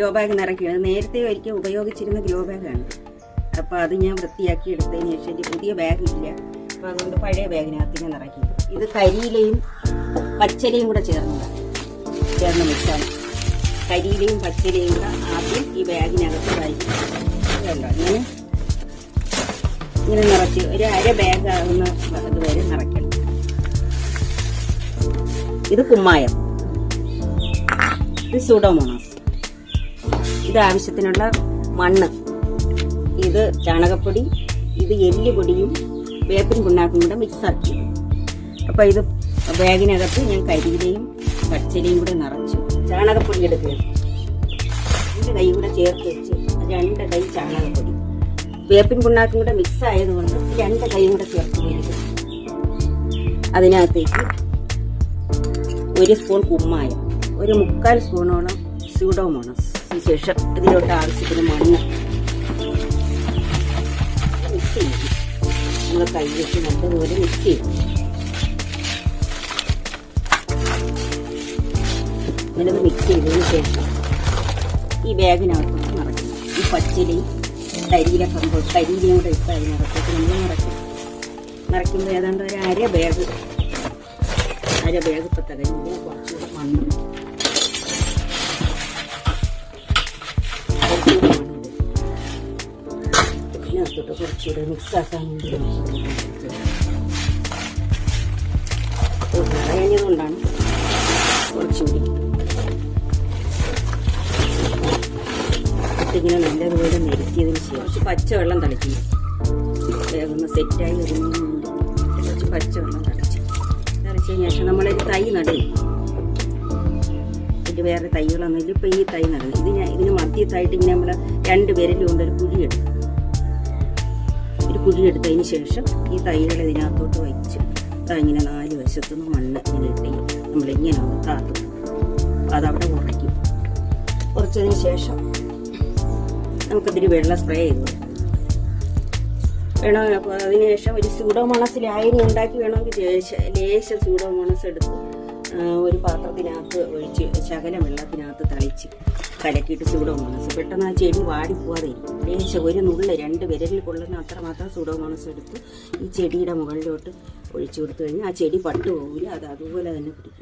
Grow bag നിറയ്ക്കുകയാണ് നേരത്തെ ഒരിക്കൽ ഉപയോഗിച്ചിരുന്ന ഗ്രോ ബാഗാണ് അപ്പോൾ അത് ഞാൻ വൃത്തിയാക്കി എടുത്തതിന് ശേഷം എന്റെ പുതിയ ബാഗ് ഇല്ല. അപ്പോൾ അതുകൊണ്ട് പഴയ ബാഗിനകത്ത് ഞാൻ നിറയ്ക്കും ഇത് കരിയിലയും പച്ചലയും കൂടെ ചേർന്നതാണ് ചേർന്ന് മിക്സാണ് കരിയിലയും പച്ചലയും കൂടെ ആദ്യം ഈ ബാഗിനകത്ത് വായിക്കും ഇങ്ങനെ. ഇങ്ങനെ നിറച്ച് ഒരു അര ബാഗ് ആകുന്ന ഇതുവരെ നിറയ്ക്കണം. ഇത് കുമ്മായം. ഇത് സൂഡോമോണാസ് ഇത് ആവശ്യത്തിനുള്ള മണ്ണ്. ഇത് ചാണകപ്പൊടി ഇത് എല്ലുപൊടിയും വേപ്പിൻ പിണ്ണാക്കും കൂടെ മിക്സ് ആക്കി. അപ്പോൾ ഇത് ബാഗിനകത്ത് ഞാൻ കരിയിലയും പച്ചരിയും കൂടെ നിറച്ചു. ചാണകപ്പൊടി എടുക്കുക. രണ്ട് കൈ കൂടെ ചേർത്ത് വെച്ച് രണ്ട് കൈ ചാണകപ്പൊടി. വേപ്പിൻ പിണ്ണാക്കും കൂടെ മിക്സ് ആയതുകൊണ്ട് രണ്ട് കൈ കൂടെ ചേർത്ത് പോയിരിക്കും അതിനകത്തേക്ക് ഒരു സ്പൂൺ കുമ്മായം ഒരു മുക്കാൽ സ്പൂണോളം സ്യൂഡോമോണസ് ശേഷം ഇതിലോട്ട് ആവശ്യത്തിന് മണ്ണ് മിക്സ് ചെയ്യും നമ്മൾ കൈ നല്ലതുപോലെ മിക്സ് ചെയ്യും ഇങ്ങനെ മിക്സ് ചെയ്തതിന് ശേഷം ഈ ബാഗിനകത്തോട്ട് നിറയ്ക്കും ഈ പച്ചിലയും കരിയില കമ്പോ കരിയിലയും കൂടെ ഇട്ട് അതിനകത്തോട്ട് നമ്മൾ നിറയ്ക്കും നിറയ്ക്കുമ്പോൾ ഏതാണ്ട് ഒരു അര ബാഗ് അര ബാഗ് ഇപ്പം തികഞ്ഞില്ല കുറച്ചുകൂടെ മണ്ണ് ഇതിനകത്തോട്ട് കുറച്ചുകൂടെ മിക്സാക്കാൻ വേണ്ടി നിറയഞ്ഞതുകൊണ്ടാണ് കുറച്ചുകൂടി. ഇങ്ങനെ നല്ലതുപോലെ നിരത്തിയതിന് ശേഷം കുറച്ച് പച്ചവെള്ളം തളിക്കും. വേഗം സെറ്റായി വരുന്നതിന് കുറച്ച് പച്ചവെള്ളം തളിച്ച്. തളിച്ചതിന് ശേഷം നമ്മളൊരു തൈ നടും. ഇത് വേറെ തൈകളൊന്നും ഇല്ല. ഇപ്പൊ ഈ തൈ നടും ഇത് ഞാൻ ഇതിന് മധ്യത്തായിട്ട് ഇങ്ങനെ നമ്മൾ രണ്ട് കൊണ്ടൊരു കൊണ്ട് ഒരു കുഴിയെടുക്കും ഒരു കുഴി എടുത്തതിന് ശേഷം ഈ തൈകൾ ഇതിനകത്തോട്ട് വെച്ച് ഇങ്ങനെ നാല് വശത്തുനിന്ന് മണ്ണ് ഇങ്ങനെ ഇട്ട് നമ്മളിങ്ങനെ ഒന്ന് കാത്തു അതവിടെ ഉറയ്ക്കും. കുറച്ചതിന് ശേഷം നമുക്കതിന് വെള്ളം സ്പ്രേ ചെയ്തു. വേണം അപ്പോൾ അതിനുശേഷം ഒരു സ്യൂഡോമോണസ് ലായനി ഉണ്ടാക്കി വേണമെങ്കിൽ ലേശ- ലേശ സ്യൂഡോമോണസ് എടുത്ത്. ഒരു പാത്രത്തിനകത്ത് ഒഴിച്ച് ശകലം വെള്ളത്തിനകത്ത് തളിച്ച് കലക്കിയിട്ട് സ്യൂഡോമോണസ് പെട്ടെന്ന് ആ ചെടി വാടിപ്പോവാതെ ഇരിക്കും ഒരു നുള്ള് രണ്ട് വിരലിൽ കൊള്ളുന്ന അത്ര മാത്രം സ്യൂഡോമോണസ് എടുത്ത് ഈ ചെടിയുടെ മുകളിലോട്ട് ഒഴിച്ചു കൊടുത്തു കഴിഞ്ഞാൽ ആ ചെടി പട്ടു പോകില്ല അത് അതുപോലെ തന്നെ പിടിക്കും.